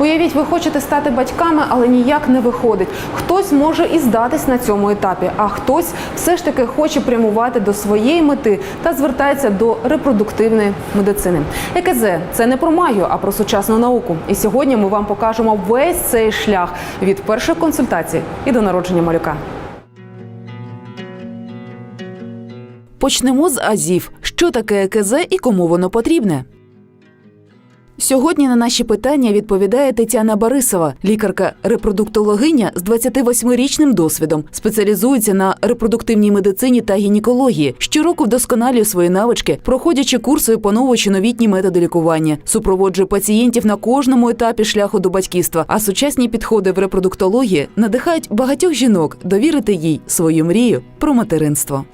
Уявіть, ви хочете стати батьками, але ніяк не виходить. Хтось може і здатись на цьому етапі, а хтось все ж таки хоче прямувати до своєї мети та звертається до репродуктивної медицини. ЕКЗ – це не про магію, а про сучасну науку. І сьогодні ми вам покажемо весь цей шлях від перших консультацій і до народження малюка. Почнемо з азів. Що таке ЕКЗ і кому воно потрібне? Сьогодні на наші питання відповідає Тетяна Борисова, лікарка-репродуктологиня з 28-річним досвідом, спеціалізується на репродуктивній медицині та гінекології. Щороку вдосконалює свої навички, проходячи курси і поновуючи новітні методи лікування, супроводжує пацієнтів на кожному етапі шляху до батьківства. А сучасні підходи в репродуктології надихають багатьох жінок довірити їй свою мрію про материнство.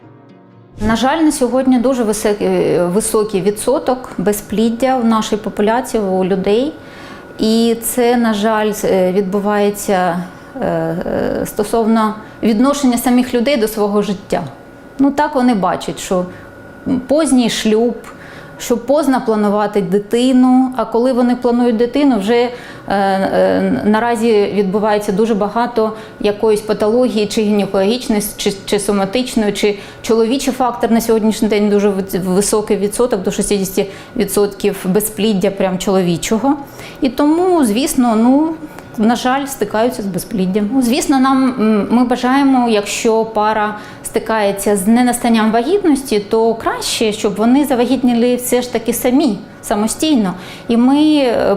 На жаль, на сьогодні дуже високий, високий відсоток безпліддя в нашій популяції у людей. І це, на жаль, е, відбувається е, е, стосовно відношення самих людей до свого життя. Ну так вони бачать, що поздній шлюб, що поздно планувати дитину. А коли вони планують дитину, вже е, е, наразі відбувається дуже багато якоїсь патології, чи гінекологічної, чи, чи соматичної, чи чоловічий фактор на сьогоднішній день дуже ви- високий відсоток, до 60% безпліддя прям чоловічого. І тому, звісно, ну. На жаль, стикаються з безпліддям. Ну, Звісно, нам ми бажаємо, якщо пара стикається з ненастанням вагітності, то краще, щоб вони завагітніли все ж таки самі, самостійно. І ми е,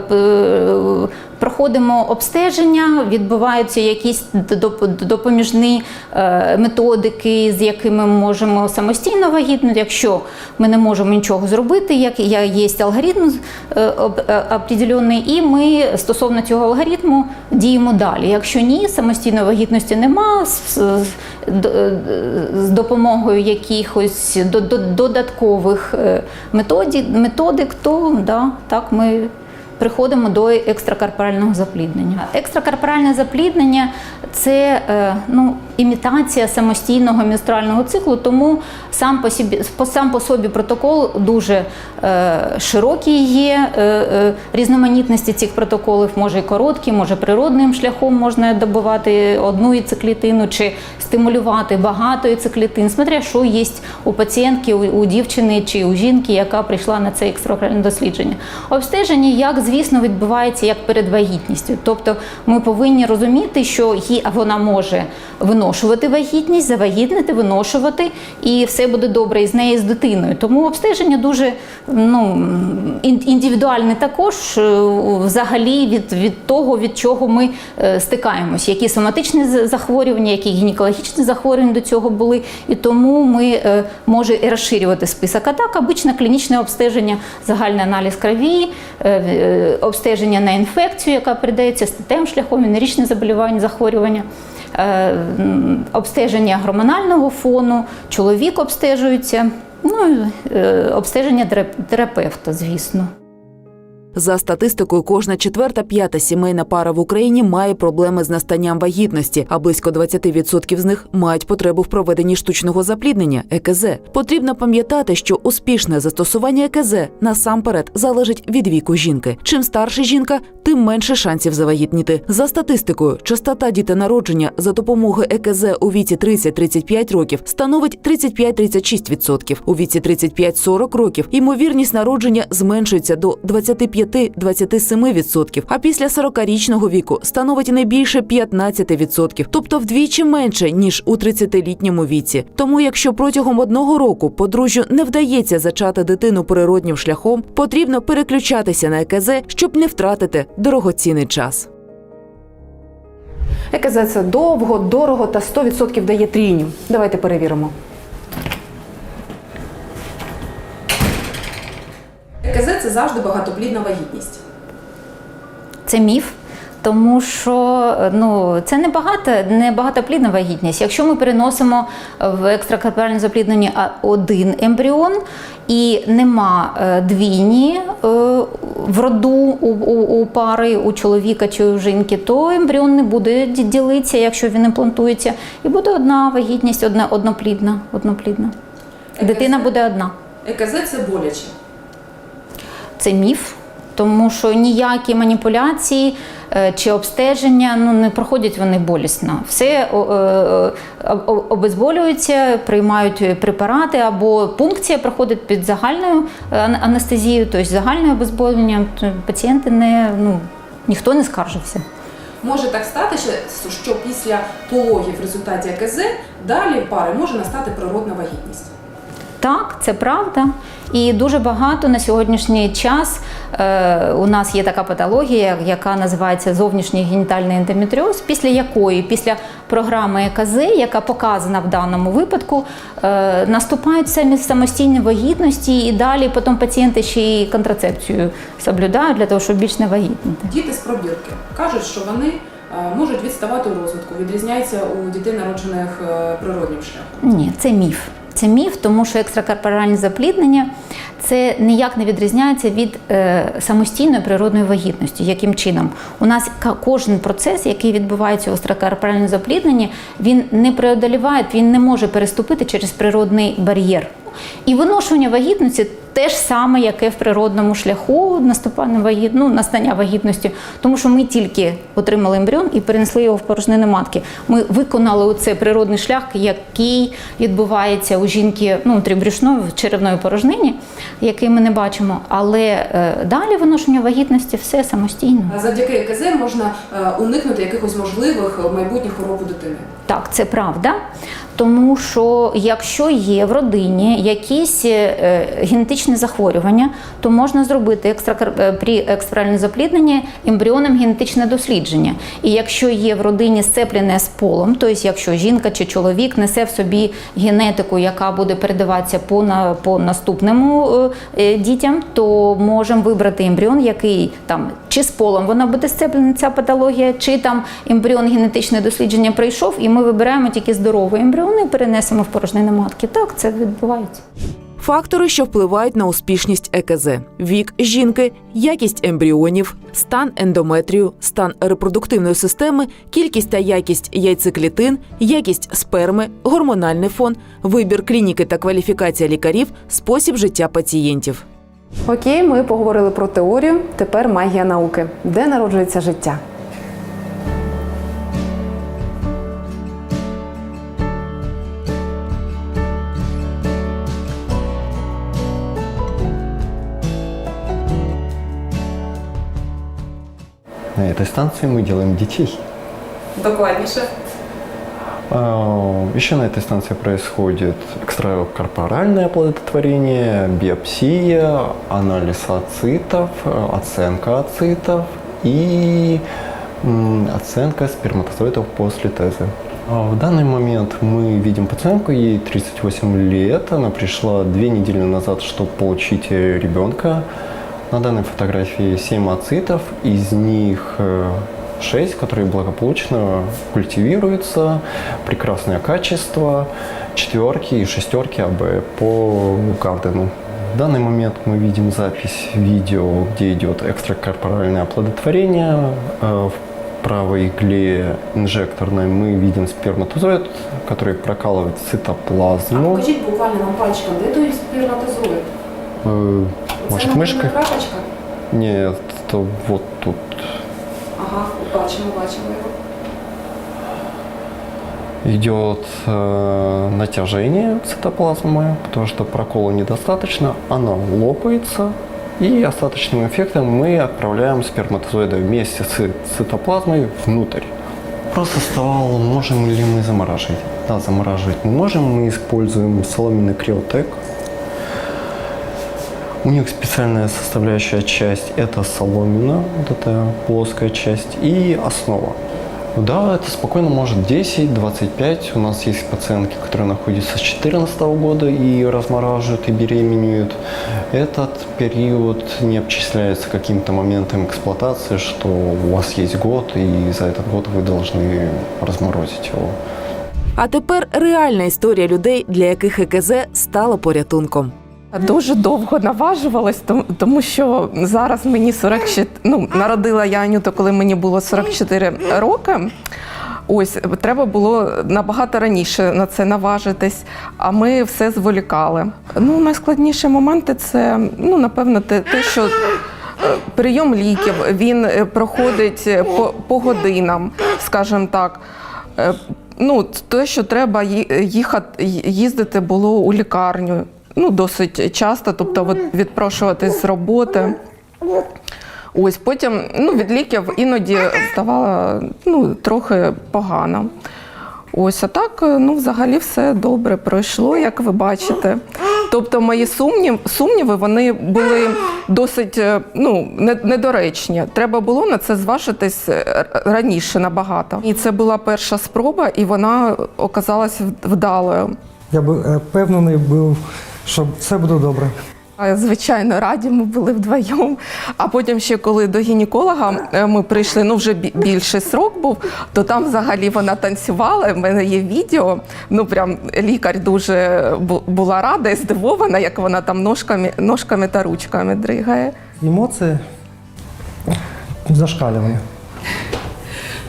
проходимо обстеження, відбуваються якісь допоміжні е, методики, з якими ми можемо самостійно вагітнути. Якщо ми не можемо нічого зробити, як є алгоритм е, е, определений, і ми стосовно цього алгоритму діємо далі. Якщо ні, самостійної вагітності нема, з, допомогою якихось до- до- додаткових методик, то да, так ми приходимо до екстракорпорального запліднення. Екстракорпоральне запліднення це е, ну, імітація самостійного менструального циклу, тому сам по собі, сам по собі протокол дуже е, широкий є. Е, е, різноманітності цих протоколів може і короткі, може природним шляхом можна добувати одну яйцеклітину чи стимулювати багато яйцеклітин, смотря що є у пацієнтки, у, у дівчини чи у жінки, яка прийшла на це екстракорпоральне дослідження. Обстеження, як звісно, відбувається як перед вагітністю. Тобто ми повинні розуміти, що ї- вона може виношувати вагітність, завагітнити, виношувати, і все буде добре із нею, з дитиною. Тому обстеження дуже ну, індивідуальне також, е, взагалі від, від того, від чого ми е, стикаємось, які соматичні захворювання, які гінекологічні захворювання до цього були. І тому ми е, може і розширювати список. А так, обичне клінічне обстеження, загальний аналіз крові, обстеження на інфекцію, яка передається статевим шляхом, венеричне заболівання, захворювання. Е, Обстеження гормонального фону, чоловік обстежується, ну і е, обстеження терапевта, звісно. За статистикою, кожна четверта п'ята сімейна пара в Україні має проблеми з настанням вагітності, а близько 20% з них мають потребу в проведенні штучного запліднення ЕКЗ. Потрібно пам'ятати, що успішне застосування ЕКЗ насамперед залежить від віку жінки. Чим старша жінка, тим менше шансів завагітніти. За статистикою, частота дітонародження за допомогою ЕКЗ у віці 30-35 років становить 35-36%. У віці 35-40 років ймовірність народження зменшується до 25-27%, а після 40-річного віку становить не більше 15%, тобто вдвічі менше ніж у 30-літньому віці. Тому, якщо протягом одного року подружжю не вдається зачати дитину природнім шляхом, потрібно переключатися на ЕКЗ, щоб не втратити дорогоцінний час. ЕКЗ – це довго, дорого та 100% дає трійню. Давайте перевіримо. ЕКЗ – це завжди багатоплідна вагітність. Це міф. Тому що ну це не багато, не багатоплідна вагітність. Якщо ми переносимо в екстракорпоральне запліднення один ембріон і нема е, двійні е, в роду у, у, у пари, у чоловіка чи у жінки, то ембріон не буде ділитися, якщо він імплантується, і буде одна вагітність, одна одноплідна. одноплідна. Дитина буде одна. ЕКЗ – це боляче. Це міф, тому що ніякі маніпуляції е, чи обстеження ну, не проходять вони болісно. Все о, е, обезболюється, приймають препарати або пункція проходить під загальною е, анестезією, тобто загальним обезболенням. Пацієнти не ну, ніхто не скаржився. Може так стати, що- після пологів в результаті ЕКЗ далі пари може настати природна вагітність. Так, це правда. І дуже багато на сьогоднішній час е, у нас є така патологія, яка називається зовнішній генітальний ендометріоз, після якої, після програми ЕКЗ, яка показана в даному випадку, е, наступають самі самостійні вагітності, і далі потім пацієнти ще й контрацепцію соблюдають для того, щоб більш не вагітніти. Діти з пробірки кажуть, що вони е, можуть відставати у розвитку, відрізняються у дітей, народжених природнім шляхом. Ні, це міф. Це міф, тому що екстракорпоральні запліднення це ніяк не відрізняється від е, самостійної природної вагітності. Яким чином? У нас кожен процес, який відбувається у екстракорпоральному заплідненні, він не преодоліває, він не може переступити через природний бар'єр. І виношування вагітності те ж саме, яке в природному шляху наступання вагіт... ну, настання вагітності, тому що ми тільки отримали ембріон і перенесли його в порожнини матки. Ми виконали оцей природний шлях, який відбувається у жінки ну, внутрібрюшної, в черевної порожнині, який ми не бачимо. Але е, далі виношення вагітності все самостійно. А завдяки ЕКЗ можна е, уникнути якихось можливих майбутніх хвороб у дитини. Так, це правда. Тому що якщо є в родині якісь е, генетичні захворювання, то можна зробити екстракар... е, при екстральному заплідненні ембріоном генетичне дослідження. І якщо є в родині сцеплене з полом, тобто якщо жінка чи чоловік несе в собі генетику, яка буде передаватися по, на... по наступному е, дітям, то можемо вибрати ембріон, який там чи з полом вона буде сцеплена ця патологія, чи там ембріон генетичне дослідження пройшов, і ми вибираємо тільки здоровий ембріон і перенесемо в порожнини матки. Так, це відбувається. Фактори, що впливають на успішність ЕКЗ: вік жінки, якість ембріонів, стан ендометрію, стан репродуктивної системи, кількість та якість яйцеклітин, якість сперми, гормональний фон, вибір клініки та кваліфікація лікарів, спосіб життя пацієнтів. Окей, ми поговорили про теорію. Тепер магія науки. Де народжується життя? Этой станции мы делаем детей. Докладніше. А, Еще на этой станции происходит экстракорпоральное оплодотворение, биопсия, анализ ацитов, оценка ацитов и оценка сперматозоидов после ТЭЗа. А В данный момент мы видим пациентку, ей 38 лет, она пришла две недели назад, чтобы получить ребенка. На данной фотографии 7 ацитов, из них 6, которые благополучно культивируются, прекрасное качество, четверки и шестерки АБ по Гардену. В данный момент мы видим запись видео, где идет экстракорпоральное оплодотворение. Э, В правой игле инжекторной мы видим сперматозоид, который прокалывает цитоплазму. Покажіть буквально нам пальчиком, де той сперматозоїд? Может, Це мышкой? крапочка? Нет, то вот тут. Ага, бачимо, бачимо його. идет э, натяжение цитоплазмы, потому что прокола недостаточно, она лопается, и остаточным эффектом мы отправляем сперматозоиды вместе с цитоплазмой внутрь. Вопрос оставал, можем ли мы замораживать. Да, замораживать мы можем, мы используем соломенный криотек. У них специальная составляющая часть – это соломина, вот эта плоская часть, и основа. Да, это спокойно может 10-25. У нас есть пациентки, которые находятся с 2014 года и размораживают, и беременеют. Этот период не обчисляется каким-то моментом эксплуатации, что у вас есть год, и за этот год вы должны разморозить его. А тепер реальна історія людей, для яких ЕКЗ стало порятунком. Дуже довго наважувалась, тому- що зараз мені 44, ну, народила я Анюту, коли мені було 44 роки. Ось треба було набагато раніше на це наважитись, а ми все зволікали. Ну, найскладніші моменти це ну, напевно, те, те що. е, Прийом ліків він е, проходить е, по, по годинам, скажімо так. Ну, те, що треба їхати, їздити було у лікарню ну, досить часто, тобто от відпрошуватись з роботи. Ось потім ну, від ліків іноді ставало ну, трохи погано. Ось, а так, ну, взагалі все добре пройшло, як ви бачите. Тобто мої сумніви, сумніви вони були досить е, ну, недоречні. Треба було на це зважитись е, раніше набагато. І це була перша спроба, і вона оказалась вдалою. Я би е, впевнений був, що все буде добре. Звичайно, раді ми були вдвоєм. А потім ще коли до гінеколога е, ми прийшли, ну вже бі- більший срок був, то там взагалі вона танцювала. У мене є відео. Ну прям лікар дуже була рада і здивована, як вона там ножками, ножками та ручками дригає. Емоції зашкалювали.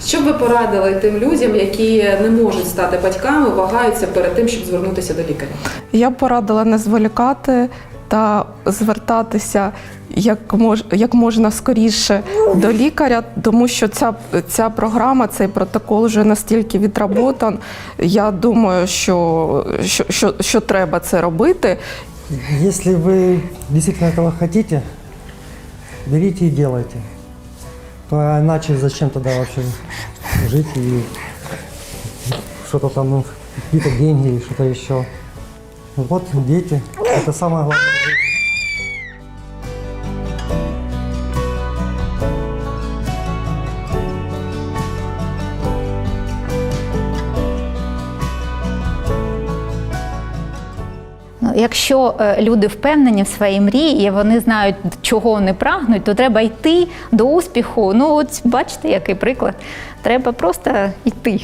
Що б ви порадили тим людям, які не можуть стати батьками, вагаються перед тим, щоб звернутися до лікаря? Я б порадила не зволікати та звертатися як, мож, як можна скоріше до лікаря, тому що ця, ця програма, цей протокол вже настільки відработан. Я думаю, що, що, що, що треба це робити. Если вы действительно этого хотите, берите и делайте. То иначе зачем тогда вообще жить и что-то там, ну, какие-то деньги и что-то еще. Вот дети, это самое главное. Якщо е, люди впевнені в своїй мрії, і вони знають, чого вони прагнуть, то треба йти до успіху. Ну, от бачите, який приклад. Треба просто йти.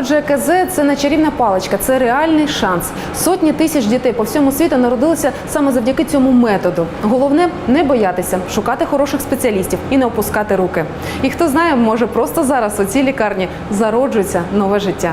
Отже, ЕКЗ – це не чарівна паличка, це реальний шанс. Сотні тисяч дітей по всьому світу народилися саме завдяки цьому методу. Головне не боятися, шукати хороших спеціалістів і не опускати руки. І хто знає, може просто зараз у цій лікарні зароджується нове життя.